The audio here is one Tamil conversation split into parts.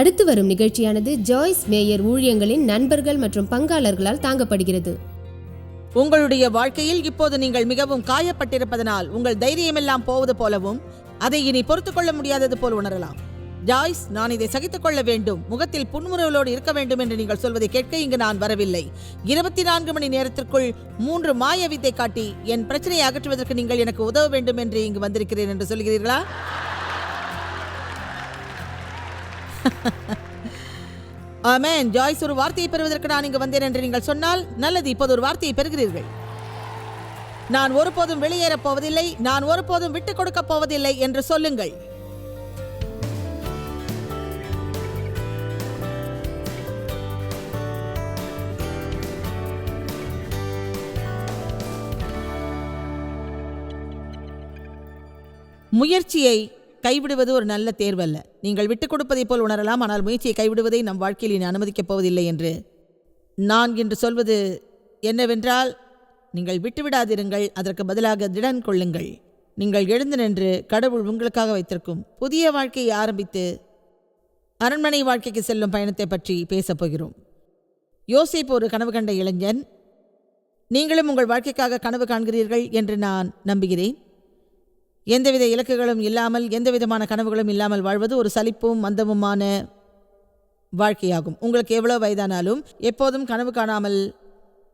அடுத்து வரும் நிகழ்ச்சியானது ஜாய்ஸ் மேயர் ஊழியங்களின் நண்பர்கள் மற்றும் பங்காளர்களால் தாங்கப்படுகிறது. உங்களுடைய வாழ்க்கையில் இப்போது நீங்கள் மிகவும் காயப்பட்டிருப்பதனால் உங்கள் தைரியமெல்லாம் போவது போலவும் அதை இனி பொறுத்துக் கொள்ள முடியாதது போல் உணரலாம். ஜாய்ஸ் நான் இதை சகித்துக் கொள்ள வேண்டும். முகத்தில் புன்முறுவலோடு இருக்க வேண்டும் என்று நீங்கள் சொல்வதை கேட்க இங்கு நான் வரவில்லை. இருபத்தி நான்கு மணி நேரத்திற்குள் மூன்று மாய வித்தை காட்டி என் பிரச்சனையை அகற்றுவதற்கு நீங்கள் எனக்கு உதவ வேண்டும் என்று இங்கு வந்திருக்கிறேன் என்று சொல்கிறீர்களா? ஆமென். ஜாய்ஸ் ஒரு வார்த்தையை பெறுவதற்கு நான் இங்கு வந்தேன் என்று நீங்கள் சொன்னால் நல்லது. இப்போது ஒரு வார்த்தையை பெறுகிறீர்கள். நான் ஒருபோதும் வெளியேறப் போவதில்லை. நான் ஒருபோதும் விட்டுக் கொடுக்கப் போவதில்லை என்று சொல்லுங்கள். முயற்சியை கைவிடுவது ஒரு நல்ல தேர்வல்ல. நீங்கள் விட்டுக் கொடுப்பதைப் போல் உணரலாம் ஆனால் முயற்சியை கைவிடுவதை நம் வாழ்க்கையில் இனி அனுமதிக்கப் போவதில்லை என்று. நான் என்று சொல்வது என்னவென்றால் நீங்கள் விட்டுவிடாதிருங்கள் அதற்கு பதிலாக திடன் கொள்ளுங்கள். நீங்கள் எழுந்து நின்று கடவுள் உங்களுக்காக வைத்திருக்கும் புதிய வாழ்க்கையை ஆரம்பித்து அரண்மனை வாழ்க்கைக்கு செல்லும் பயணத்தை பற்றி பேசப் போகிறோம். யோசிப்பு ஒரு கனவு கண்ட இளைஞன். நீங்களும் உங்கள் வாழ்க்கைக்காக கனவு காண்கிறீர்கள் என்று நான் நம்புகிறேன். எந்தவித இலக்குகளும் இல்லாமல் எந்தவிதமான கனவுகளும் இல்லாமல் வாழ்வது ஒரு சலிப்பும் மந்தமுமான வாழ்க்கையாகும். உங்களுக்கு எவ்வளோ வயதானாலும் எப்போதும் கனவு காணாமல்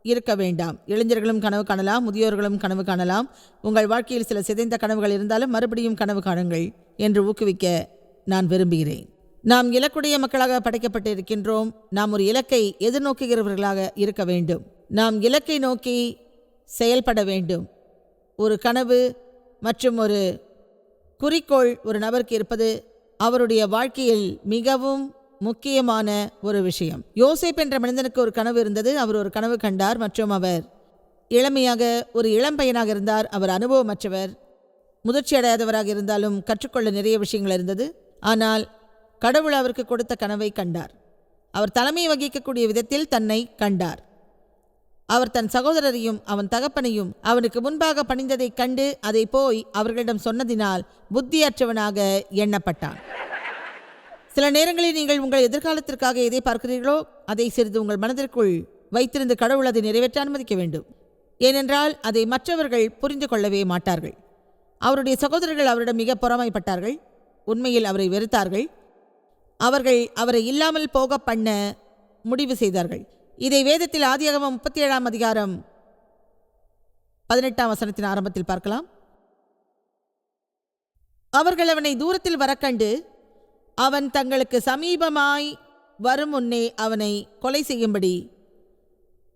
இருக்க வேண்டாம். இளைஞர்களும் கனவு காணலாம் முதியோர்களும் கனவு காணலாம். உங்கள் வாழ்க்கையில் சில சிதைந்த கனவுகள் இருந்தாலும் மறுபடியும் கனவு காணுங்கள் என்று ஊக்குவிக்க நான் விரும்புகிறேன். நாம் இலக்குடைய மக்களாக படைக்கப்பட்டு இருக்கின்றோம் நாம் ஒரு இலக்கை எதிர்நோக்குகிறவர்களாக இருக்க வேண்டும். நாம் இலக்கை நோக்கி செயல்பட வேண்டும். ஒரு கனவு மற்றும் ஒரு குறிக்கோள் ஒரு நபருக்கு இருப்பது அவருடைய வாழ்க்கையில் மிகவும் முக்கியமான ஒரு விஷயம். யோசேப் என்ற மனிதனுக்கு ஒரு கனவு இருந்தது. அவர் ஒரு கனவு கண்டார் மற்றும் அவர் இளமையாக ஒரு இளம் பையனாக இருந்தார். அவர் அனுபவமற்றவர் முதிர்ச்சி அடையாதவராக இருந்தாலும் கற்றுக்கொள்ள நிறைய விஷயங்கள் இருந்தது. ஆனால் கடவுள் அவருக்கு கொடுத்த கனவை கண்டார். அவர் தலைமை வகிக்கக்கூடிய விதத்தில் தன்னை கண்டார். அவர் தன் சகோதரரையும் அவன் தகப்பனையும் அவனுக்கு முன்பாக பணிந்ததைக் கண்டு அதை போய் அவர்களிடம் சொன்னதினால் புத்தியற்றவனாக எண்ணப்பட்டான். சில நேரங்களில் நீங்கள் உங்கள் எதிர்காலத்திற்காக எதை பார்க்கிறீர்களோ அதை சிறிது உங்கள் மனதிற்குள் வைத்திருந்து கடவுள் அதை நிறைவேற்ற அனுமதிக்க வேண்டும். ஏனென்றால் அதை மற்றவர்கள் புரிந்து கொள்ளவே மாட்டார்கள். அவருடைய சகோதரர்கள் அவரிடம் மிக பொறாமைப்பட்டார்கள். உண்மையில் அவரை வெறுத்தார்கள். அவர்கள் அவரை இல்லாமல் போக பண்ண முடிவு செய்தார்கள். இதை வேதத்தில் ஆதியாகமம் முப்பத்தி ஏழாம் அதிகாரம் பதினெட்டாம் வசனத்தின் ஆரம்பத்தில் பார்க்கலாம். அவர்கள் அவனை தூரத்தில் வரக்கண்டு அவன் தங்களுக்கு சமீபமாய் வரும் முன்னே அவனை கொலை செய்யும்படி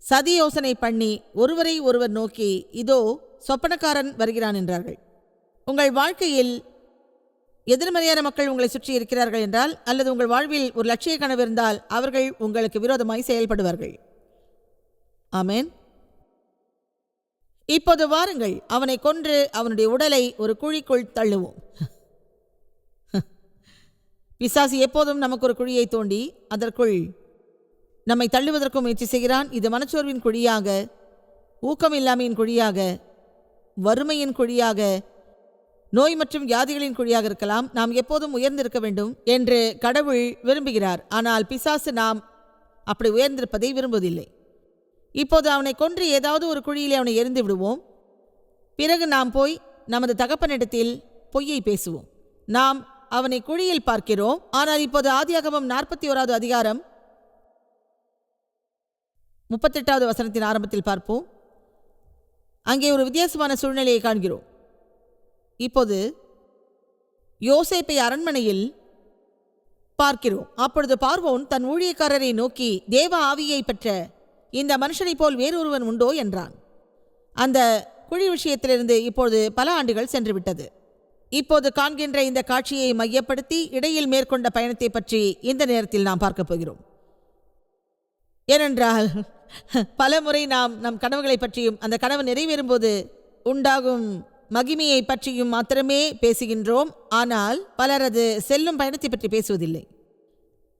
சதி யோசனை பண்ணி ஒருவரை ஒருவர் நோக்கி இதோ சொப்பனக்காரன் வருகிறான் என்றார்கள். உங்கள் வாழ்க்கையில் எதிர்மறையான மக்கள் உங்களை சுற்றி இருக்கிறார்கள் என்றால் அல்லது உங்கள் வாழ்வில் ஒரு லட்சிய கனவு இருந்தால் அவர்கள் உங்களுக்கு விரோதமாய் செயல்படுவார்கள். ஆமேன். இப்போது வாருங்கள் அவனை கொன்று அவனுடைய உடலை ஒரு குழிக்குள் தள்ளுவோம். பிசாசு எப்போதும் நமக்கு ஒரு குழியை தோண்டி அதற்குள் நம்மை தள்ளுவதற்கும் முயற்சி செய்கிறான். இது மனச்சோர்வின் குழியாக ஊக்கமில்லாமையின் குழியாக வறுமையின் குழியாக நோய் மற்றும் வியாதிகளின் குழியாக இருக்கலாம். நாம் எப்போதும் உயர்ந்திருக்க வேண்டும் என்று கடவுள் விரும்புகிறார். ஆனால் பிசாசு நாம் அப்படி உயர்ந்திருப்பதை விரும்புவதில்லை. இப்போது அவனை கொன்று ஏதாவது ஒரு குழியிலே அவனை எரிந்து விடுவோம். பிறகு நாம் போய் நமது தகப்பனிடத்தில் பொய்யை பேசுவோம். நாம் அவனை குழியில் பார்க்கிறோம். ஆனால் இப்போது ஆதியாகமம் நாற்பத்தி ஓராவது அதிகாரம் முப்பத்தெட்டாவது வசனத்தின் ஆரம்பத்தில் பார்ப்போம். அங்கே ஒரு வித்தியாசமான சூழ்நிலையை காண்கிறோம். இப்போது யோசேப்பை அரண்மனையில் பார்க்கிறோம். அப்பொழுது பார்வோன் தன் ஊழியக்காரரை நோக்கி தேவ ஆவியை பெற்ற இந்த மனுஷனைப் போல் வேறொருவன் உண்டோ? என்றான். அந்த குழி விஷயத்திலிருந்து இப்போது பல ஆண்டுகள் சென்றுவிட்டது. இப்போது காண்கின்ற இந்த காட்சியை மையப்படுத்தி இடையில் மேற்கொண்ட பயணத்தை பற்றி இந்த நேரத்தில் நாம் பார்க்கப் போகிறோம். ஏனென்றால் பல முறை நாம் நம் கனவுகளை பற்றியும் அந்த கனவு நிறைவேறும்போது உண்டாகும் மகிமையை பற்றியும் மாத்திரமே பேசுகின்றோம். ஆனால் பலர் அது செல்லும் பயணத்தை பற்றி பேசுவதில்லை.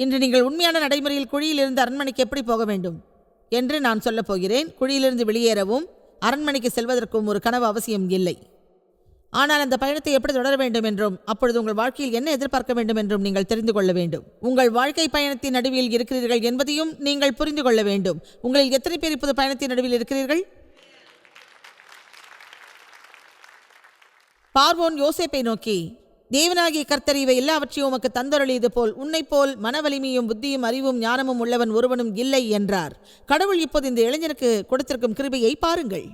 இன்று நீங்கள் உண்மையான நடைமுறையில் குழியிலிருந்து அரண்மனைக்கு எப்படி போக வேண்டும்? என்று நான் சொல்லப் போகிறேன். குழியிலிருந்து வெளியேறவும் அரண்மனைக்கு செல்வதற்கும் ஒரு கனவு அவசியம் இல்லை. ஆனால் அந்த பயணத்தை எப்படி தொடர வேண்டும் என்றும் அப்பொழுது உங்கள் வாழ்க்கையில் என்ன எதிர்பார்க்க வேண்டும் என்றும் நீங்கள் தெரிந்து கொள்ள வேண்டும். உங்கள் வாழ்க்கை பயணத்தின் நடுவில் இருக்கிறீர்கள் என்பதையும் நீங்கள் புரிந்து கொள்ள வேண்டும். உங்களில் எத்தனை பேர் இப்போது பயணத்தின் நடுவில் இருக்கிறீர்கள்? பார்வோன் யோசேப்பை நோக்கி தேவனாகிய கர்த்தர் இவை எல்லாவற்றையும் உமக்கு தந்தொருளியது போல் உன்னைப் போல் மன வலிமையும் புத்தியும் அறிவும் ஞானமும் உள்ளவன் ஒருவனும் இல்லை என்றார். கடவுள் இப்போது இந்த இளைஞனுக்கு கொடுத்திருக்கும் கிருபையை பாருங்கள்.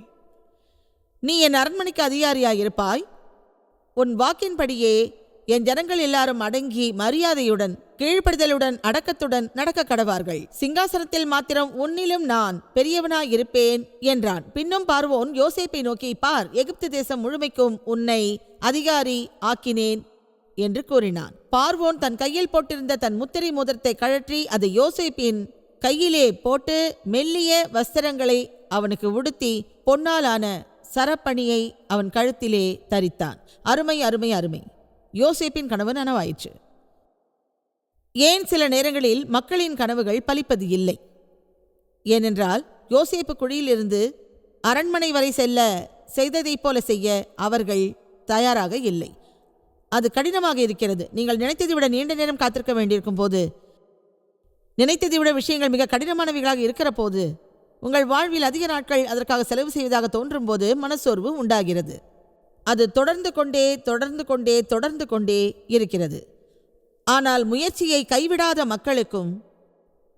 நீ என் அரண்மனைக்கு அதிகாரியாயிருப்பாய். உன் வாக்கின்படியே என் ஜனங்கள் எல்லாரும் அடங்கி மரியாதையுடன் கீழ்ப்படுதலுடன் அடக்கத்துடன் நடக்க கடவார்கள். சிங்காசனத்தில் மாத்திரம் உன்னிலும் நான் பெரியவனாய் இருப்பேன் என்றான். பின்னும் பார்வோன் யோசேப்பை நோக்கி பார் எகிப்து தேசம் முழுமைக்கும் உன்னை அதிகாரி ஆக்கினேன் என்று கூறினான். பார்வோன் தன் கையில் போட்டிருந்த தன் முத்திரை மோதிரத்தை கழற்றி அதை யோசேப்பின் கையிலே போட்டு மெல்லிய வஸ்திரங்களை அவனுக்கு உடுத்தி பொன்னாலான சரப்பணியை அவன் கழுத்திலே தரித்தான். அருமை அருமை அருமை. யோசேப்பின் கனவு நனவாயிற்று. ஏன் சில நேரங்களில் மக்களின் கனவுகள் பலிப்பது இல்லை? ஏனென்றால் யோசேப்பு குழியிலிருந்து அரண்மனை வரை செல்ல செய்ததைப் போல செய்ய அவர்கள் தயாராக இல்லை. அது கடினமாக இருக்கிறது. நீங்கள் நினைத்ததை விட நீண்ட நேரம் காத்திருக்க வேண்டியிருக்கும் போது நினைத்ததை விட விஷயங்கள் மிக கடினமானவைகளாக இருக்கிற போது உங்கள் வாழ்வில் அதிக நாட்கள் அதற்காக செலவு செய்வதாக தோன்றும் போது மனசோர்வு உண்டாகிறது. அது தொடர்ந்து கொண்டே தொடர்ந்து கொண்டே தொடர்ந்து கொண்டே இருக்கிறது. ஆனால் முயற்சியை கைவிடாத மக்களுக்கும்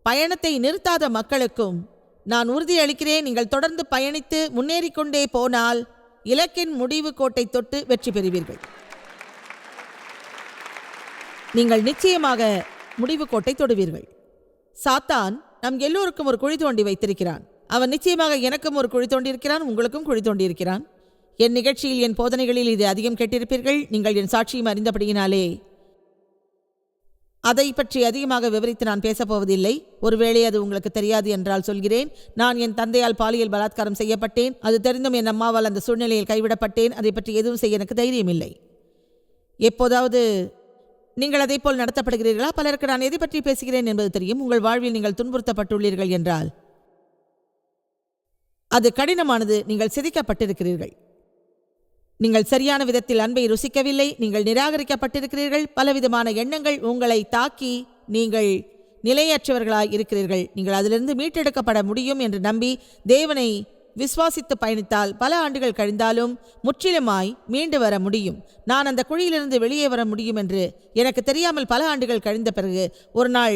பயணத்தை நிறுத்தாத மக்களுக்கும் நான் உறுதியளிக்கிறேன். நீங்கள் தொடர்ந்து பயணித்து முன்னேறிக்கொண்டே போனால் இலக்கின் முடிவு கோட்டை தொட்டு வெற்றி பெறுவீர்கள். நீங்கள் நிச்சயமாக முடிவு கோட்டை தொடுவீர்கள். சாத்தான் நம் எல்லோருக்கும் ஒரு குழி தோண்டி வைத்திருக்கிறான். அவன் நிச்சயமாக எனக்கும் ஒரு குழி தோண்டியிருக்கிறான் உங்களுக்கும் குழி தோண்டியிருக்கிறான். என் நிகழ்ச்சியில் என் போதனைகளில் இது அதிகம் கேட்டிருப்பீர்கள். நீங்கள் என் சாட்சியும் அறிந்தபடியினாலே அதை பற்றி அதிகமாக விவரித்து நான் பேசப்போவதில்லை. ஒருவேளை அது உங்களுக்கு தெரியாது என்றால் சொல்கிறேன். நான் என் தந்தையால் பாலியல் பலாத்காரம் செய்யப்பட்டேன். அது தெரிந்தும் என் அம்மாவால் அந்த சூழ்நிலையில் கைவிடப்பட்டேன். அதை பற்றி எதுவும் செய்ய எனக்கு தைரியம் இல்லை எப்போதாவது நீங்கள் அதே போல் நடத்தப்படுகிறீர்களா? பலருக்கு நான் எதை பற்றி பேசுகிறேன் என்பது தெரியும். உங்கள் வாழ்வில் நீங்கள் துன்புறுத்தப்பட்டுள்ளீர்கள் என்றால். அது கடினமானது. நீங்கள் சிதைக்கப்பட்டிருக்கிறீர்கள். நீங்கள் சரியான விதத்தில் அன்பை ருசிக்கவில்லை நீங்கள் நிராகரிக்கப்பட்டிருக்கிறீர்கள் பலவிதமான எண்ணங்கள் உங்களை தாக்கி நீங்கள் நிலையற்றவர்களாய் இருக்கிறீர்கள். நீங்கள் அதிலிருந்து மீட்டெடுக்கப்பட முடியும் என்று நம்பி தேவனை விசுவாசித்து பயணித்தால் பல ஆண்டுகள் கழிந்தாலும் முற்றிலுமாய் மீண்டு வர முடியும். நான் அந்த குழியிலிருந்து வெளியே வர முடியும் என்று எனக்கு தெரியாமல் பல ஆண்டுகள் கழிந்த பிறகு ஒரு நாள்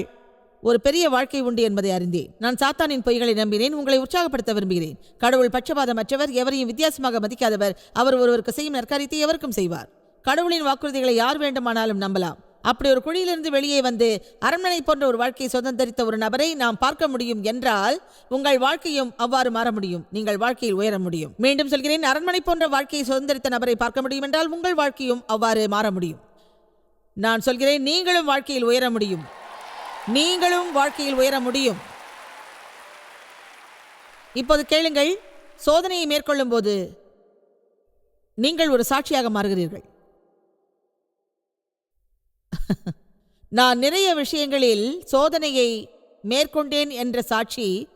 ஒரு பெரிய வாழ்க்கை உண்டு என்பதை அறிந்தேன். நான் சாத்தானின் பொய்களை நம்பினேன் உங்களை உற்சாகப்படுத்த விரும்புகிறேன். கடவுள் பட்சபாதமற்றவர் எவரையும் வித்தியாசமாக மதிக்காதவர் அவர் ஒருவருக்கு செய்யும் நற்காரியத்தை எவருக்கும் செய்வார். கடவுளின் வாக்குறுதிகளை யார் வேண்டுமானாலும் நம்பலாம். அப்படி ஒரு குழியிலிருந்து வெளியே வந்து அரண்மனை போன்ற ஒரு வாழ்க்கையை சுதந்திரித்த ஒரு நபரை நாம் பார்க்க முடியும் என்றால் உங்கள் வாழ்க்கையும் அவ்வாறு மாற முடியும். நீங்கள் வாழ்க்கையில் உயர முடியும். மீண்டும் சொல்கிறேன் அரண்மனை போன்ற வாழ்க்கையை சுதந்திரித்த நபரை பார்க்க முடியும் என்றால் உங்கள் வாழ்க்கையும் அவ்வாறு மாற முடியும். நான் சொல்கிறேன் நீங்களும் வாழ்க்கையில் உயர முடியும். நீங்களும் வாழ்க்கையில் உயர முடியும். இப்போது கேளுங்கள் சோதனையை மேற்கொள்ளும் போது நீங்கள் ஒரு சாட்சியாக மாறுகிறீர்கள். நான் நிறைய விஷயங்களில் சோதனையை மேற்கொண்டேன் என்ற சாட்சி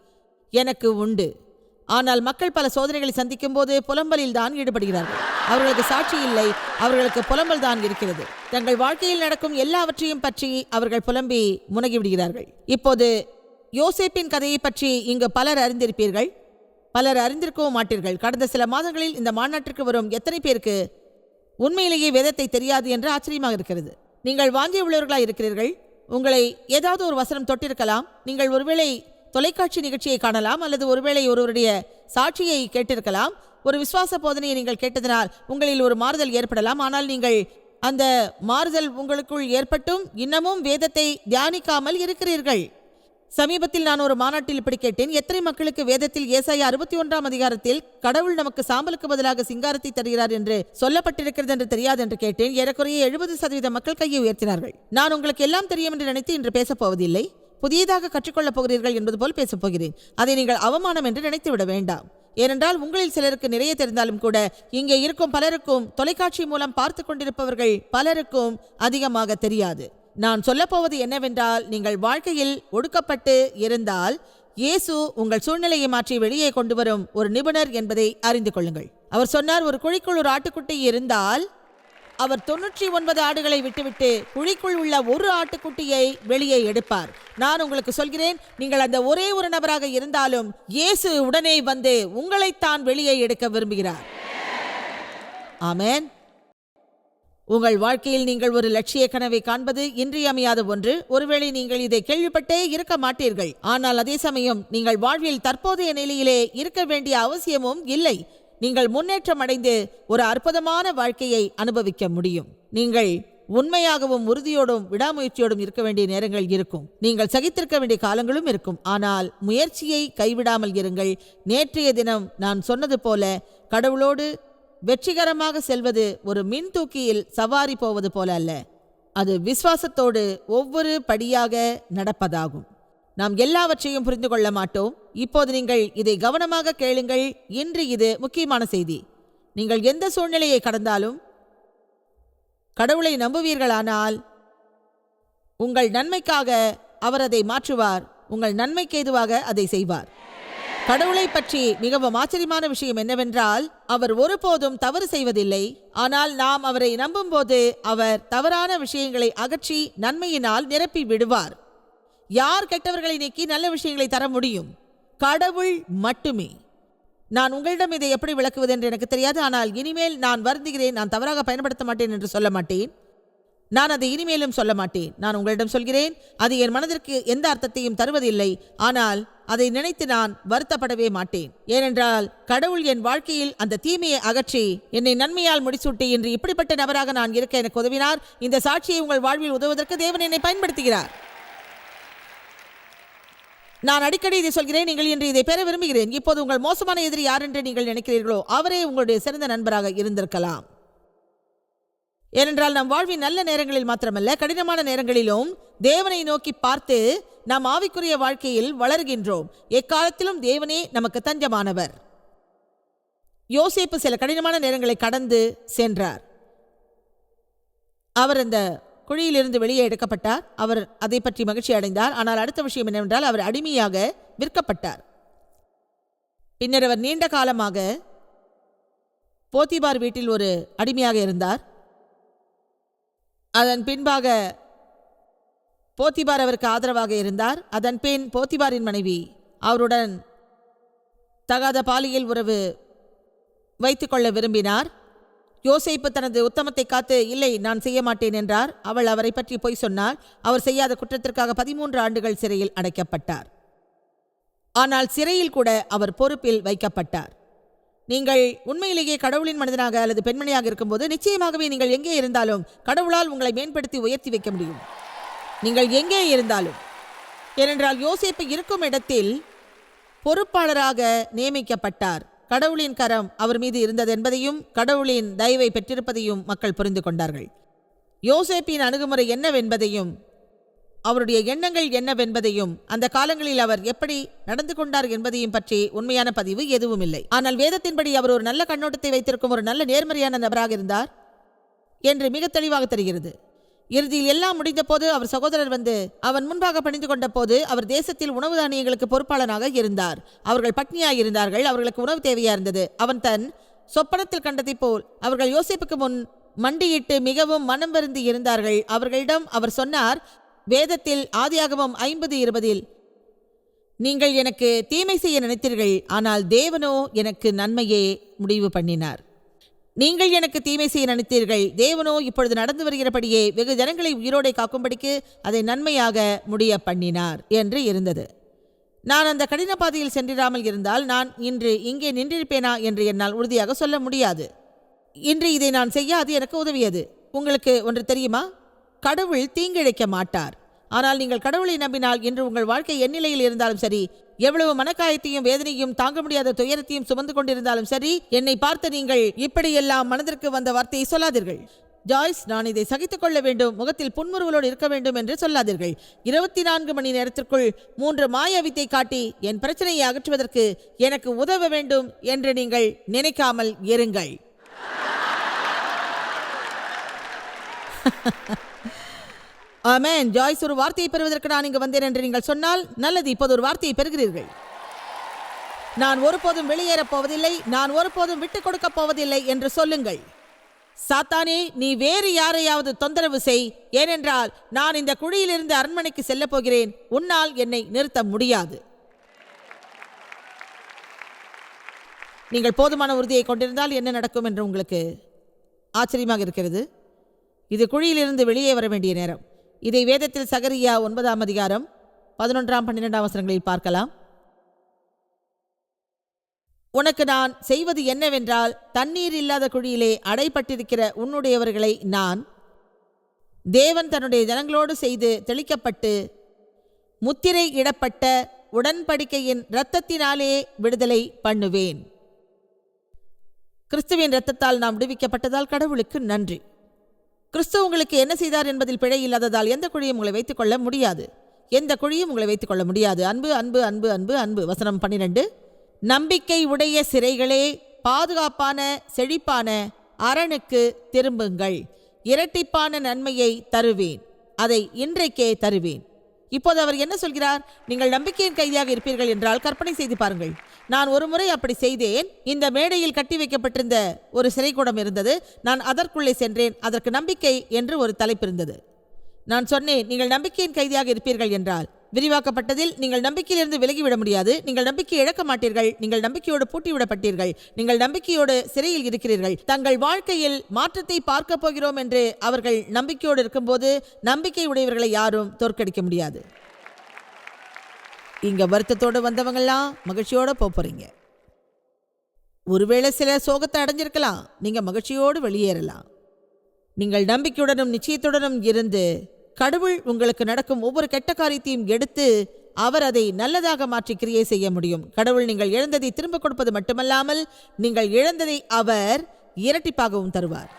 எனக்கு உண்டு. ஆனால் மக்கள் பல சோதனைகளை சந்திக்கும் போது புலம்பலில் தான் ஈடுபடுகிறார்கள். அவர்களுக்கு சாட்சி இல்லை அவர்களுக்கு புலம்பல் தான் இருக்கிறது. தங்கள் வாழ்க்கையில் நடக்கும் எல்லாவற்றையும் பற்றி அவர்கள் புலம்பி முனகிவிடுகிறார்கள். இப்போது யோசேப்பின் கதையை பற்றி இங்கு பலர் அறிந்திருப்பீர்கள். பலர் அறிந்திருக்கவும் மாட்டீர்கள். கடந்த சில மாதங்களில் இந்த மாநாட்டிற்கு வரும் எத்தனை பேருக்கு உண்மையிலேயே வேதத்தை தெரியாது என்று ஆச்சரியமாக இருக்கிறது. நீங்கள் வாங்கிய உள்ளவர்களாக இருக்கிறீர்கள் உங்களை ஏதாவது ஒரு வசனம் தொட்டிருக்கலாம். நீங்கள் ஒருவேளை தொலைக்காட்சி நிகழ்ச்சியை காணலாம் அல்லது ஒருவேளை ஒருவருடைய சாட்சியை கேட்டிருக்கலாம். ஒரு விசுவாச போதனையை நீங்கள் கேட்டதனால் உங்களில் ஒரு மாறுதல் ஏற்படலாம். ஆனால் நீங்கள் அந்த மாறுதல் உங்களுக்குள் ஏற்பட்டும் இன்னமும் வேதத்தை தியானிக்காமல் இருக்கிறீர்கள். சமீபத்தில் நான் ஒரு மாநாட்டில் இப்படி கேட்டேன். எத்தனை மக்களுக்கு வேதத்தில் ஏசாய அறுபத்தி ஒன்றாம் அதிகாரத்தில் கடவுள் நமக்கு சாம்பலுக்கு பதிலாக சிங்காரத்தை தருகிறார் என்று சொல்லப்பட்டிருக்கிறது என்று தெரியாது என்று கேட்டேன். ஏறக்குறைய எழுபது சதவீத மக்கள் கையை உயர்த்தினார்கள். நான் உங்களுக்கு எல்லாம் தெரியும் என்று நினைத்து இன்று பேசப்போவதில்லை. புதியதாக கற்றுக்கொள்ளப் போகிறீர்கள் என்பது போல் பேசப் போகிறேன். அதை நீங்கள் அவமானம் என்று நினைத்து விட வேண்டாம். ஏனென்றால் உங்களில் சிலருக்கு நிறைய தெரிந்தாலும் கூட இங்கே இருக்கும் பலருக்கும் தொலைக்காட்சி மூலம் பார்த்து கொண்டிருப்பவர்கள் பலருக்கும் அதிகமாக தெரியாது. நான் சொல்லப்போவது என்னவென்றால் நீங்கள் வாழ்க்கையில் ஒடுக்கப்பட்டு இருந்தால் இயேசு உங்கள் சூழ்நிலையை மாற்றி வெளியே கொண்டு வரும் ஒரு நிபுணர் என்பதை அறிந்து கொள்ளுங்கள். அவர் சொன்னார் ஒரு குழிக்குள் ஒரு ஆட்டுக்குட்டி இருந்தால் அவர் தொன்னூற்றி ஒன்பது ஆடுகளை விட்டுவிட்டு குழிக்குள் உள்ள ஒரு ஆட்டுக்குட்டியை வெளியே எடுப்பார். நான் உங்களுக்கு சொல்கிறேன் நீங்கள் அந்த ஒரே ஒரு நபராக இருந்தாலும் இயேசு உடனே வந்து உங்களைத்தான் வெளியே எடுக்க விரும்புகிறார். ஆமென். உங்கள் வாழ்க்கையில் நீங்கள் ஒரு லட்சிய கனவை காண்பது இன்றியமையாத ஒன்று. ஒருவேளை நீங்கள் இதை கேள்விப்பட்டே இருக்க மாட்டீர்கள். ஆனால் அதே சமயம் நீங்கள் வாழ்வில் தற்போதைய நிலையிலே இருக்க வேண்டிய அவசியமும் இல்லை. நீங்கள் முன்னேற்றம் அடைந்து ஒரு அற்புதமான வாழ்க்கையை அனுபவிக்க முடியும். நீங்கள் உண்மையாகவும் உறுதியோடும் விடாமுயற்சியோடும் இருக்க வேண்டிய நேரங்கள் இருக்கும். நீங்கள் சகித்திருக்க வேண்டிய காலங்களும் இருக்கும். ஆனால் முயற்சியை கைவிடாமல் இருங்கள். நேற்றைய தினம் நான் சொன்னது போல கடவுளோடு வெற்றிகரமாக செல்வது ஒரு மின் தூக்கியில் சவாரி போவது போல அல்ல. அது விசுவாசத்தோடு ஒவ்வொரு படியாக நடப்பதாகும். நாம் எல்லாவற்றையும் புரிந்து கொள்ள மாட்டோம். இப்போது நீங்கள் இதை கவனமாக கேளுங்கள். இன்று இது முக்கியமான செய்தி. நீங்கள் எந்த சூழ்நிலையை கடந்தாலும் கடவுளை நம்புவீர்களானால் உங்கள் நன்மைக்காக அவர் அதை மாற்றுவார். உங்கள் நன்மைக்கு ஏதுவாக அதை செய்வார். கடவுளை பற்றி மிகவும் ஆச்சரியமான விஷயம் என்னவென்றால் அவர் ஒருபோதும் தவறு செய்வதில்லை. ஆனால் நாம் அவரை நம்பும்போது அவர் தவறான விஷயங்களை அகற்றி நன்மையினால் நிரப்பி விடுவார். யார் கெட்டவர்களை நீக்கி நல்ல விஷயங்களை தர முடியும்? கடவுள் மட்டுமே. நான் உங்களிடம் இதை எப்படி விளக்குவது என்று எனக்கு தெரியாது. ஆனால் இனிமேல் நான் வருந்துகிறேன். நான் தவறாக பயன்படுத்த மாட்டேன் என்று சொல்ல மாட்டேன். நான் அதை இனிமேலும் சொல்ல மாட்டேன். நான் உங்களிடம் சொல்கிறேன். அது என் மனதிற்கு எந்த அர்த்தத்தையும் தருவதில்லை. ஆனால் அதை நினைத்து நான் வருத்தப்படவே மாட்டேன். ஏனென்றால் கடவுள் என் வாழ்க்கையில் அந்த தீமையை அகற்றி என்னை நன்மையால் முடிசூட்டி இன்று இப்படிப்பட்ட நபராக நான் இருக்க எனக்கு உதவினார். இந்த சாட்சியை உங்கள் வாழ்வில் உதவுவதற்கு தேவன் என்னை பயன்படுத்துகிறார். நான் அடிக்கடி இதை சொல்கிறேன் நீங்கள் இன்று இதை பெற விரும்புகிறேன். இப்போது உங்கள் மோசமான எதிரி யார் என்று நீங்கள் நினைக்கிறீர்களோ அவரே உங்களுடைய சிறந்த நண்பராக இருந்திருக்கலாம். ஏனென்றால் நம் வாழ்வின் நல்ல நேரங்களில் மாத்திரமல்ல கடினமான நேரங்களிலும் தேவனை நோக்கி பார்த்து நாம் ஆவிக்குரிய வாழ்க்கையில் வளர்கின்றோம். எக்காலத்திலும் தேவனே நமக்கு தஞ்சமானவர். யோசேப்பு சில கடினமான நேரங்களை கடந்து சென்றார். அவர் அந்த குழியிலிருந்து வெளியே எடுக்கப்பட்டார். அவர் அதை பற்றி மகிழ்ச்சி அடைந்தார். ஆனால் அடுத்த விஷயம் என்னவென்றால் அவர் அடிமையாக விற்கப்பட்டார். பின்னர் அவர் நீண்ட காலமாக போத்திபார் வீட்டில் ஒரு அடிமையாக இருந்தார். அதன் பின்பாக போத்திபார் அவருக்கு ஆதரவாக இருந்தார். அதன் பின் போத்திபாரின் மனைவி அவருடன் தகாத பாலியல் உறவு வைத்துக்கொள்ள விரும்பினார். யோசைப்பு தனது உத்தமத்தை காத்து இல்லை நான் செய்ய மாட்டேன் என்றார். அவள் அவரை பற்றி பொய் சொன்னார். அவர் செய்யாத குற்றத்திற்காக பதிமூன்று ஆண்டுகள் சிறையில் அடைக்கப்பட்டார். ஆனால் சிறையில் கூட அவர் பொறுப்பில் வைக்கப்பட்டார். நீங்கள் உண்மையிலேயே கடவுளின் மனிதனாக அல்லது பெண்மணியாக இருக்கும்போது நிச்சயமாகவே நீங்கள் எங்கே இருந்தாலும் கடவுளால் உங்களை மேம்படுத்தி உயர்த்தி வைக்க முடியும். நீங்கள் எங்கே இருந்தாலும். ஏனென்றால் யோசிப்பு இருக்கும் இடத்தில் பொறுப்பாளராக நியமிக்கப்பட்டார். கடவுளின் கரம் அவர் மீது இருந்ததென்பதையும் கடவுளின் தயவை பெற்றிருப்பதையும் மக்கள் புரிந்து கொண்டார்கள். யோசேப்பின் அணுகுமுறை என்னவென்பதையும் அவருடைய எண்ணங்கள் என்னவென்பதையும் அந்த காலங்களில் அவர் எப்படி நடந்து கொண்டார் என்பதையும் பற்றி உண்மையான பதிவு எதுவும் இல்லை. ஆனால் வேதத்தின்படி அவர் ஒரு நல்ல கண்ணோட்டத்தை வைத்திருக்கும் ஒரு நல்ல நேர்மறையான நபராக இருந்தார் என்று மிக தெளிவாக தெரிகிறது. இறுதியில் எல்லாம் முடிந்தபோது அவர் சகோதரர் வந்து அவன் முன்பாக பணிந்து கொண்ட போது அவர் தேசத்தில் உணவு தானியங்களுக்கு பொறுப்பாளனாக இருந்தார். அவர்கள் பட்னியாக இருந்தார்கள் அவர்களுக்கு உணவு தேவையா இருந்தது. அவன் தன் சொப்பனத்தில் கண்டதைப் போல் அவர்கள் யோசிப்புக்கு முன் மண்டியிட்டு மிகவும் மனம் வருந்தி இருந்தார்கள். அவர்களிடம் அவர் சொன்னார் வேதத்தில் ஆதியாகமம் ஐம்பது இருபதில் நீங்கள் எனக்கு தீமை செய்ய நினைத்தீர்கள். ஆனால் தேவனோ எனக்கு நன்மையே முடிவு பண்ணினார். நீங்கள் எனக்கு தீமை செய்ய நினைத்தீர்கள். தேவனோ இப்பொழுது நடந்து வருகிறபடியே வெகு ஜனங்களை உயிரோடை காக்கும்படிக்கு அதை நன்மையாக முடிய பண்ணினார் என்று இருந்தது. நான் அந்த கடின பாதையில் சென்றிராமல் இருந்தால் நான் இன்று இங்கே நின்றிருப்பேனா என்று என்னால் உறுதியாக சொல்ல முடியாது. இன்று இதை நான் செய்ய அது எனக்கு உதவியது. உங்களுக்கு ஒன்று தெரியுமா? கடவுள் தீங்கிழைக்க மாட்டார். ஆனால் நீங்கள் கடவுளை நம்பினால் இன்று உங்கள் வாழ்க்கை எந்நிலையில் இருந்தாலும் சரி எவ்வளவு மனக்காயத்தையும் வேதனையும் தாங்க முடியாத துயரத்தையும் சுமந்து கொண்டிருந்தாலும் சரி என்னை பார்த்து நீங்கள் இப்படியெல்லாம் மனதிற்கு வந்த வார்த்தையை சொல்லாதீர்கள். ஜாய்ஸ் நான் இதை சகித்துக் கொள்ள வேண்டும் முகத்தில் புன்முறுவலோடு இருக்க வேண்டும் என்று சொல்லாதீர்கள். இருபத்தி நான்கு மணி நேரத்திற்குள் மூன்று மாய வித்தை காட்டி என் பிரச்சனையை அகற்றுவதற்கு எனக்கு உதவ வேண்டும் என்று நீங்கள் நினைக்காமல் இருங்கள். ஆமேன். ஜாய்ஸ் ஒரு வார்த்தையை பெறுவதற்கு நான் இங்கு வந்தேன் என்று நீங்கள் சொன்னால் நல்லது. இப்போது ஒரு வார்த்தையை பெறுகிறீர்கள். நான் ஒருபோதும் வெளியேறப் போவதில்லை நான் ஒருபோதும் விட்டுக் கொடுக்கப் போவதில்லை என்று சொல்லுங்கள். சாத்தானே நீ வேறு யாரையாவது தொந்தரவு செய். ஏனென்றால் நான் இந்த குழியிலிருந்து அரண்மனைக்கு செல்லப் போகிறேன். உன்னால் என்னை நிறுத்த முடியாது. நீங்கள் போதுமான உறுதியை கொண்டிருந்தால் என்ன நடக்கும் என்று உங்களுக்கு ஆச்சரியமாக இருக்கிறது. இது குழியிலிருந்து வெளியே வர வேண்டிய நேரம். இதை வேதத்தில் சகரியா ஒன்பதாம் அதிகாரம் பதினொன்றாம் பன்னிரெண்டாம் வசனங்களில் பார்க்கலாம். உனக்கு நான் செய்வது என்னவென்றால் தண்ணீர் இல்லாத குழியிலே அடைப்பட்டிருக்கிற உன்னுடையவர்களை நான் தேவன் தன்னுடைய ஜனங்களோடு செய்து தெளிக்கப்பட்டு முத்திரை இடப்பட்ட உடன்படிக்கையின் இரத்தத்தினாலே விடுதலை பண்ணுவேன். கிறிஸ்துவின் இரத்தத்தால் நாம் விடுவிக்கப்பட்டதால் கடவுளுக்கு நன்றி. கிறிஸ்து உங்களுக்கு என்ன செய்தார் என்பதில் பிழை இல்லாததால் எந்த குழியும் உங்களை வைத்துக் கொள்ள முடியாது. எந்த குழியும் உங்களை வைத்துக் கொள்ள முடியாது. அன்பு அன்பு அன்பு அன்பு அன்பு. வசனம் பன்னிரண்டு. நம்பிக்கை உடைய சிறைகளே பாதுகாப்பான செழிப்பான அரணுக்கு திரும்புங்கள். இரட்டிப்பான நன்மையை தருவேன். அதை இன்றைக்கே தருவேன். இப்போது அவர் என்ன சொல்கிறார்? நீங்கள் நம்பிக்கையின் கைதியாக இருப்பீர்கள் என்றால் கற்பனை செய்து பாருங்கள். நான் ஒரு முறை அப்படி செய்தேன். இந்த மேடையில் கட்டி வைக்கப்பட்டிருந்த ஒரு சிறைக்கூடம் இருந்தது. நான் அதற்குள்ளே சென்றேன். அதற்கு நம்பிக்கை என்று ஒரு தலைப்பு இருந்தது. நான் சொன்னேன் நீங்கள் நம்பிக்கையின் கைதியாக இருப்பீர்கள் என்றால். விரிவாக்கப்பட்டதில் நீங்கள் நம்பிக்கையிலிருந்து விலகிவிட முடியாது. நீங்கள் நம்பிக்கை இழக்க மாட்டீர்கள். நீங்கள் நம்பிக்கையோடு பூட்டிவிடப்பட்டீர்கள். நீங்கள் நம்பிக்கையோடு சிறையில் இருக்கிறீர்கள். தங்கள் வாழ்க்கையில் மாற்றத்தை பார்க்க போகிறோம் என்று அவர்கள் நம்பிக்கையோடு இருக்கும்போது நம்பிக்கை உடையவர்களை யாரும் தோற்கடிக்க முடியாது. இங்க வருத்தத்தோடு வந்தவங்கெல்லாம் மகிழ்ச்சியோட போறீங்க. ஒருவேளை சில சோகத்தை அடைஞ்சிருக்கலாம். நீங்க மகிழ்ச்சியோடு வெளியேறலாம். நீங்கள் நம்பிக்கையுடனும் நிச்சயத்துடனும் இருந்து கடவுள் உங்களுக்கு நடக்கும் ஒவ்வொரு கெட்ட காரியத்தையும் எடுத்து அவர் அதை நல்லதாக மாற்றி கிரியை செய்ய முடியும். கடவுள் நீங்கள் இழந்ததை திரும்ப கொடுப்பது மட்டுமல்லாமல் நீங்கள் இழந்ததை அவர் இரட்டிப்பாகவும் தருவார்.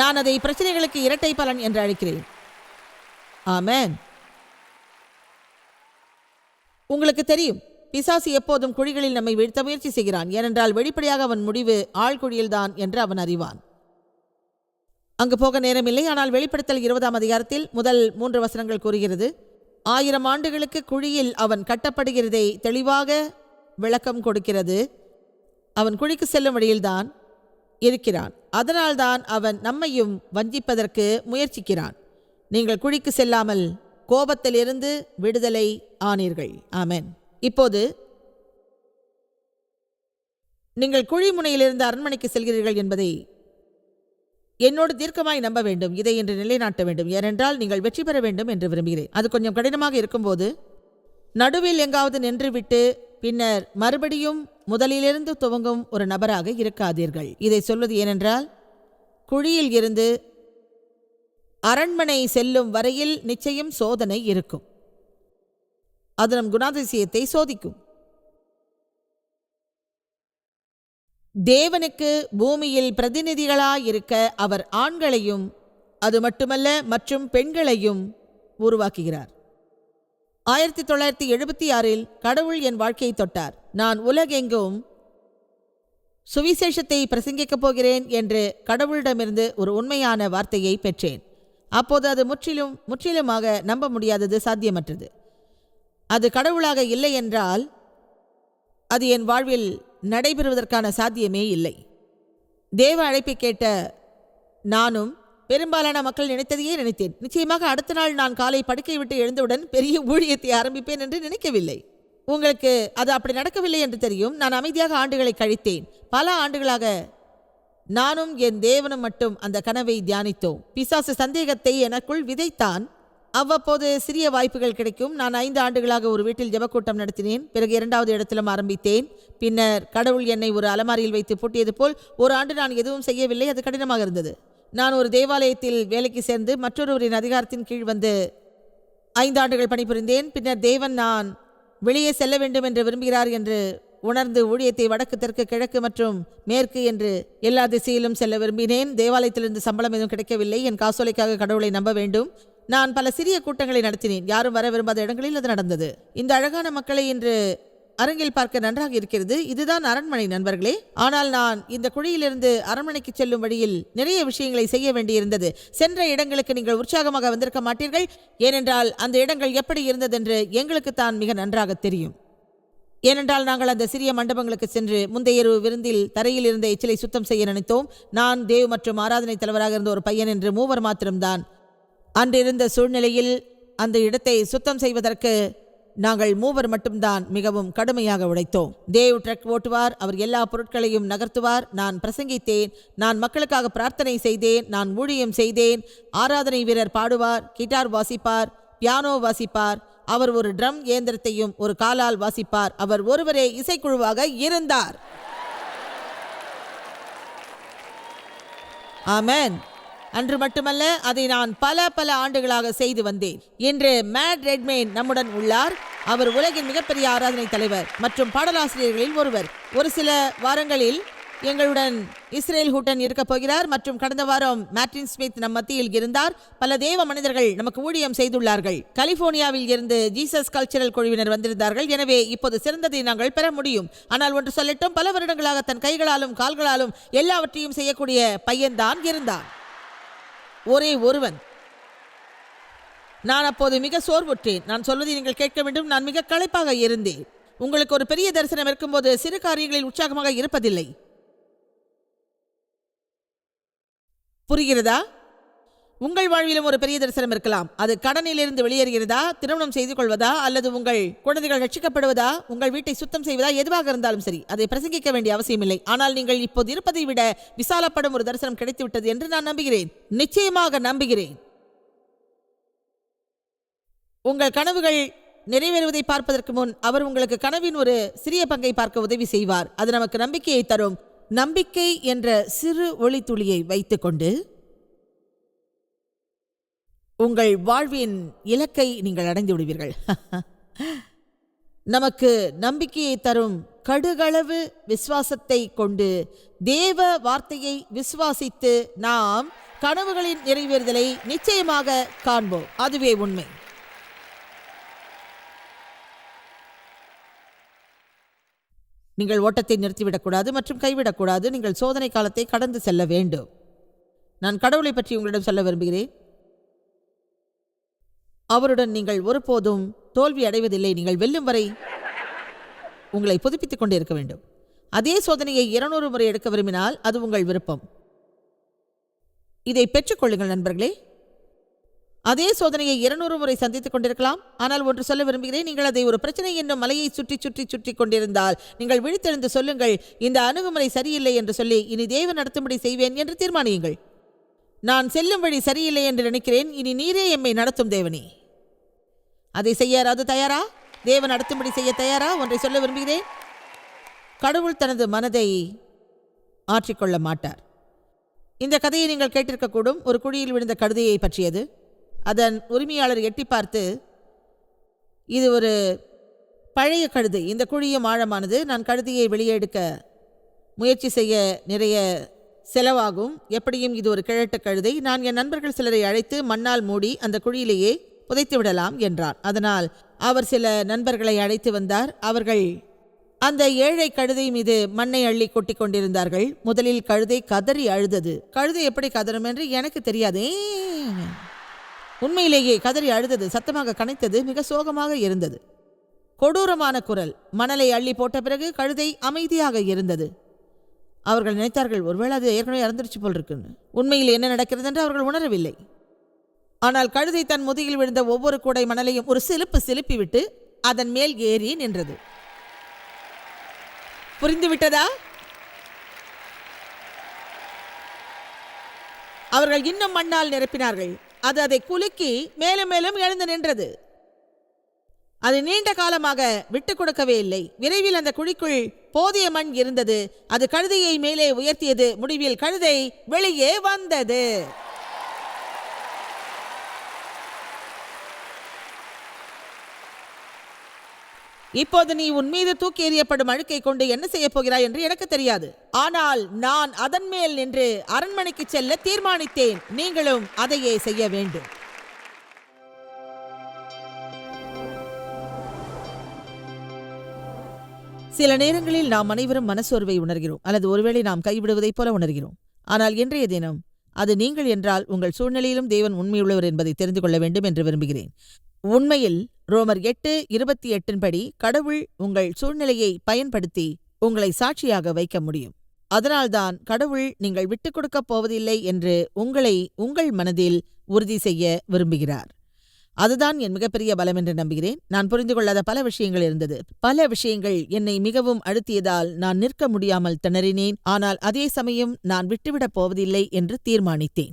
நான் அதை பிரச்சனைகளுக்கு இரட்டை பலன் என்று அழைக்கிறேன். ஆமேன். உங்களுக்கு தெரியும் பிசாசு எப்போதும் குழிகளில் நம்மை வீழ்த்த முயற்சி செய்கிறான். ஏனென்றால் வெளிப்படையாக அவன் முடிவு ஆழ்குழியில்தான் என்று அவன் அறிவான். அங்கு போக நேரமில்லை. ஆனால் வெளிப்படுத்தல் இருபதாம் அதிகாரத்தில் முதல் மூன்று வசனங்கள் கூறுகிறது. ஆயிரம் ஆண்டுகளுக்கு குழியில் அவன் கட்டப்படுகிறதை தெளிவாக விளக்கம் கொடுக்கிறது. அவன் குழிக்கு செல்லும் வழியில்தான் இருக்கிறான். அதனால்தான் அவன் நம்மையும் வஞ்சிப்பதற்கு முயற்சிக்கிறான். நீங்கள் குழிக்கு செல்லாமல் கோபத்திலிருந்து விடுதலை ஆனீர்கள். ஆமேன். இப்போது நீங்கள் குழி முனையிலிருந்து அரண்மனைக்கு செல்கிறீர்கள் என்பதை என்னோடு தீர்க்கமாய் நம்ப வேண்டும் இதை என்று நிலைநாட்ட வேண்டும். ஏனென்றால் நீங்கள் வெற்றி பெற வேண்டும் என்று விரும்புகிறேன். அது கொஞ்சம் கடினமாக இருக்கும்போது நடுவில் எங்காவது நின்றுவிட்டு பின்னர் மறுபடியும் முதலிலிருந்து துவங்கும் ஒரு நபராக இருக்காதீர்கள். இதை சொல்வது ஏனென்றால் குழியில் இருந்து அரண்மனை செல்லும் வரையில் நிச்சயம் சோதனை இருக்கும். அது நம் குணாதிசயத்தை சோதிக்கும். தேவனுக்கு பூமியில் பிரதிநிதிகளாயிருக்க அவர் ஆண்களையும் அது மட்டுமல்ல மற்றும் பெண்களையும் உருவாக்குகிறார். ஆயிரத்தி தொள்ளாயிரத்தி எழுபத்தி ஆறில் கடவுள் என் வாழ்க்கையை தொட்டார். நான் உலகெங்கும் சுவிசேஷத்தை பிரசங்கிக்கப் போகிறேன் என்று கடவுளிடமிருந்து ஒரு உண்மையான வார்த்தையை பெற்றேன். அப்போது அது முற்றிலும் முற்றிலுமாக நம்ப முடியாதது சாத்தியமற்றது. அது கடவுளாக இல்லை என்றால் அது என் வாழ்வில் நடைபெறுவதற்கான சாத்தியமே இல்லை. தேவ அழைப்பை கேட்ட நானும் பெரும்பாலான மக்கள் நினைத்ததையே நினைத்தேன். நிச்சயமாக அடுத்த நாள் நான் காலை படுக்கை விட்டு எழுந்தவுடன் பெரிய ஊழியத்தை ஆரம்பிப்பேன் என்று நினைக்கவில்லை. உங்களுக்கு அது அப்படி நடக்கவில்லை என்று தெரியும். நான் அமைதியாக ஆண்டுகளை கழித்தேன். பல ஆண்டுகளாக நானும் என் தேவனும் மட்டும் அந்த கனவை தியானித்தோம். பிசாசு சந்தேகத்தை எனக்குள் விதைத்தான். அவ்வப்போது சிறிய வாய்ப்புகள் கிடைக்கும். நான் ஐந்து ஆண்டுகளாக ஒரு வீட்டில் ஜெபக்கூட்டம் நடத்தினேன். பிறகு இரண்டாவது இடத்திலும் ஆரம்பித்தேன். பின்னர் கடவுள் என்னை ஒரு அலமாரியில் வைத்து பூட்டியது போல் ஒரு ஆண்டு நான் எதுவும் செய்யவில்லை. அது கடினமாக இருந்தது. நான் ஒரு தேவாலயத்தில் வேலைக்கு சேர்ந்து மற்றொருவரின் அதிகாரத்தின் கீழ் வந்து ஐந்து ஆண்டுகள் பணிபுரிந்தேன். பின்னர் தேவன் நான் வெளியே செல்ல வேண்டும் என்று விரும்புகிறார் என்று உணர்ந்து ஊழியத்தை வடக்கு தெற்கு கிழக்கு மற்றும் மேற்கு என்று எல்லா திசையிலும் செல்ல விரும்பினேன். தேவாலயத்திலிருந்து சம்பளம் எதுவும் கிடைக்கவில்லை. என் காசோலைக்காக கடவுளை நம்ப வேண்டும். நான் பல சிறிய கூட்டங்களை நடத்தினேன். யாரும் வர விரும்பாத இடங்களில் அது நடந்தது. இந்த அழகான மக்களை இன்று அரங்கில் பார்க்க நன்றாக இருக்கிறது. இதுதான் அரண்மனை நண்பர்களே. ஆனால் நான் இந்த குழியிலிருந்து அரண்மனைக்கு செல்லும் வழியில் நிறைய விஷயங்களை செய்ய வேண்டியிருந்தது. சென்ற இடங்களுக்கு நீங்கள் உற்சாகமாக வந்திருக்க மாட்டீர்கள். ஏனென்றால் அந்த இடங்கள் எப்படி இருந்ததென்று எங்களுக்கு தான் மிக நன்றாக தெரியும். ஏனென்றால் நாங்கள் அந்த சிறிய மண்டபங்களுக்கு சென்று முந்தைய இரவு விருந்தில் தரையில் இருந்த எச்சிலை சுத்தம் செய்ய நினைத்தோம். நான் தேவ் மற்றும் ஆராதனை தலைவராக இருந்த ஒரு பையன் என்று மூவர் மாத்திரம்தான் அன்றிருந்த சூழ்நிலையில் அந்த இடத்தை சுத்தம் செய்வதற்கு நாங்கள் மூவர் மட்டும்தான் மிகவும் கடுமையாக உழைத்தோம். தேவ் ட்ரக் ஓட்டுவார் அவர் எல்லா பொருட்களையும் நகர்த்துவார். நான் பிரசங்கித்தேன் நான் மக்களுக்காக பிரார்த்தனை செய்தேன் நான் ஊழியம் செய்தேன். ஆராதனை வீரர் பாடுவார் கிட்டார் வாசிப்பார் பியானோ வாசிப்பார். அவர் ஒரு ட்ரம் இயந்திரத்தையும் ஒரு காலால் வாசிப்பார். அவர் ஒருவரே இசைக்குழுவாக இருந்தார். ஆமேன். அன்று மட்டுமல்ல அதை நான் பல பல ஆண்டுகளாக செய்து வந்தேன். இன்று மேட் ரெட்மேன் நம்முடன் உள்ளார். அவர் உலகின் மிகப்பெரிய ஆராதனை தலைவர் மற்றும் பாடலாசிரியர்களில் ஒருவர். ஒரு சில வாரங்களில் எங்களுடன் இஸ்ரேல் ஹூட்டன் இருக்கப் போகிறார் மற்றும் கடந்த வாரம் மேட்ரின் ஸ்மித் நம் மத்தியில் இருந்தார். பல தேவ மனிதர்கள் நமக்கு ஊழியம் செய்துள்ளார்கள். கலிபோர்னியாவில் இருந்து ஜீசஸ் கல்ச்சரல் குழுவினர் வந்திருந்தார்கள். எனவே இப்போது சிறந்ததை நாங்கள் பெற முடியும். ஆனால் ஒன்று சொல்லட்டும் பல வருடங்களாக தன் கைகளாலும் கால்களாலும் எல்லாவற்றையும் செய்யக்கூடிய பையன்தான் இருந்தான். ஒரே ஒருவன். நான் அப்போது மிக சோர்வுற்றேன். நான் சொல்வதை நீங்கள் கேட்க வேண்டும். நான் மிக களைப்பாக இருந்தேன். உங்களுக்கு ஒரு பெரிய தரிசனம் இருக்கும்போது சிறு காரியங்களில் உற்சாகமாக இருப்பதில்லை. புரிகிறதா? உங்கள் வாழ்விலும் ஒரு பெரிய தரிசனம் இருக்கலாம். அது கடனிலிருந்து வெளியேறுகிறதா? திருமணம் செய்து கொள்வதா? அல்லது உங்கள் குழந்தைகள் ரட்சிக்கப்படுவதா? உங்கள் வீட்டை சுத்தம் செய்வதா? எதுவாக இருந்தாலும் சரி அதை பிரசங்கிக்க வேண்டிய அவசியமில்லை. ஆனால் நீங்கள் இப்போது இருப்பதை விட விசாலப்படும் ஒரு தரிசனம் கிடைத்துவிட்டது என்று நான் நம்புகிறேன். நிச்சயமாக நம்புகிறேன். உங்கள் கனவுகள் நிறைவேறுவதை பார்ப்பதற்கு முன் அவர் உங்களுக்கு கனவின் ஒரு சிறிய பங்கை பார்க்க உதவி செய்வார். அது நமக்கு நம்பிக்கையை தரும். நம்பிக்கை என்ற சிறு ஒளி துளியை வைத்துக்கொண்டு உங்கள் வாழ்வின் இலக்கை நீங்கள் அடைந்து விடுவீர்கள். நமக்கு நம்பிக்கையை தரும் கடுகளவு விசுவாசத்தை கொண்டு தேவ வார்த்தையை விசுவாசித்து நாம் கனவுகளின் நிறைவேறுதலை நிச்சயமாக காண்போம். அதுவே உண்மை. நீங்கள் ஓட்டத்தை நிறுத்திவிடக்கூடாது மற்றும் கைவிடக்கூடாது. நீங்கள் சோதனை காலத்தை கடந்து செல்ல வேண்டும். நான் கடவுளை பற்றி உங்களிடம் சொல்ல விரும்புகிறேன். அவருடன் நீங்கள் ஒருபோதும் தோல்வி அடைவதில்லை. நீங்கள் வெல்லும் வரை உங்களை புதுப்பித்துக் கொண்டிருக்க வேண்டும். அதே சோதனையை இருநூறு முறை எடுக்க விரும்பினால் அது உங்கள் விருப்பம். இதை பெற்றுக்கொள்ளுங்கள் நண்பர்களே. அதே சோதனையை இருநூறு முறை சந்தித்துக் கொண்டிருக்கலாம். ஆனால் ஒன்று சொல்ல விரும்புகிறேன். நீங்கள் அதை ஒரு பிரச்சனை என்னும் மலையை சுற்றி சுற்றி சுற்றி கொண்டிருந்தால் நீங்கள் விழித்தெழுந்து சொல்லுங்கள் இந்த அணுகுமுறை சரியில்லை என்று சொல்லி இனி தேவ நடத்தும்படி செய்வேன் என்று தீர்மானியுங்கள். நான் செல்லும் வழி சரியில்லை என்று நினைக்கிறேன். இனி நீரே எம்மை நடத்தும் தேவனே. அதை செய்ய யாராவது தயாரா? தேவன் அடுத்தபடி செய்ய தயாரா? ஒன்றை சொல்ல விரும்புகிறேன். கடவுள் தனது மனதை ஆற்றிக்கொள்ள மாட்டார். இந்த கதையை நீங்கள் கேட்டிருக்கக்கூடும். ஒரு குழியில் விழுந்த கழுதையை பற்றியது. அதன் உரிமையாளர் எட்டி பார்த்து இது ஒரு பழைய கழுதை. இந்த குழியும் ஆழமானது. நான் கழுதையை வெளியே எடுக்க முயற்சி செய்ய நிறைய செலவாகும். எப்படியும் இது ஒரு கிழட்டு கழுதை. நான் என் நண்பர்கள் சிலரை அழைத்து மண்ணால் மூடி அந்த குழியிலேயே புதைத்து விடலாம் என்றார் அதனால் அவர் சில நண்பர்களை அழைத்து வந்தார். அவர்கள் அந்த ஏழை கழுதை மீது மண்ணை அள்ளி கொட்டி கொண்டிருந்தார்கள். முதலில் கழுதை கதறி அழுதது. கழுதை எப்படி கதறும் என்று எனக்கு தெரியாதே உண்மையிலேயே கதறி அழுதது சத்தமாக கனைத்தது மிக சோகமாக இருந்தது. கொடூரமான குரல். மணலை அள்ளி போட்ட பிறகு கழுதை அமைதியாக இருந்தது. அவர்கள் நினைத்தார்கள் ஒருவேளை அது ஏற்கனவே இறந்துருச்சு போல் இருக்குன்னு. உண்மையில் என்ன நடக்கிறது என்று அவர்கள் உணரவில்லை. ஆனால் கழுதை தன் முதுகில் விழுந்த ஒவ்வொரு கூடை மணலையும் ஒரு சிலுப்பு சிலுப்பிவிட்டு அதன் மேல் ஏறி நின்றது. புரிந்துவிட்டதா? அவர்கள் இன்னும் மண்ணால் நிரப்பினார்கள். அது அதை குலுக்கி மேலும் மேலும் எழுந்து நின்றது. அது நீண்ட காலமாக விட்டு கொடுக்கவே இல்லை. விரைவில் அந்த குழிக்குள் போதிய மண் இருந்தது. அது கழுதையை மேலே உயர்த்தியது. முடிவில் கழுதை வெளியே வந்தது. இப்போது நீ உன் மீது தூக்கி எறியப்படும் அழுக்கை கொண்டு என்ன செய்யப் போகிறாய் என்று எனக்கு தெரியாது. ஆனால் நான் அதன் மேல் நின்று அரண்மனைக்கு செல்ல தீர்மானித்தேன். நீங்களும் அதையே செய்ய வேண்டும். சில நேரங்களில் நாம் அனைவரும் மனசோர்வை உணர்கிறோம். அல்லது ஒருவேளை நாம் கைவிடுவதைப் போல உணர்கிறோம். ஆனால் இன்றைய தினம் அது நீங்கள் என்றால் உங்கள் சூழ்நிலையிலும் தேவன் உண்மையுள்ளவர் என்பதை தெரிந்து கொள்ள வேண்டும் என்று விரும்புகிறேன். உண்மையில் ரோமர் எட்டு இருபத்தி எட்டின்படி கடவுள் உங்கள் சூழ்நிலையை பயன்படுத்தி உங்களை சாட்சியாக வைக்க முடியும். அதனால்தான் கடவுள் நீங்கள் விட்டுக் கொடுக்கப் போவதில்லை என்று உங்களை உங்கள் மனதில் உறுதி செய்ய விரும்புகிறார். அதுதான் என் மிகப்பெரிய பலம் என்று நம்புகிறேன். நான் புரிந்து கொள்ளாத பல விஷயங்கள் இருந்தது. பல விஷயங்கள் என்னை மிகவும் அழுத்தியதால் நான் நிற்க முடியாமல் திணறினேன். ஆனால் அதே சமயம் நான் விட்டுவிடப் போவதில்லை என்று தீர்மானித்தேன்.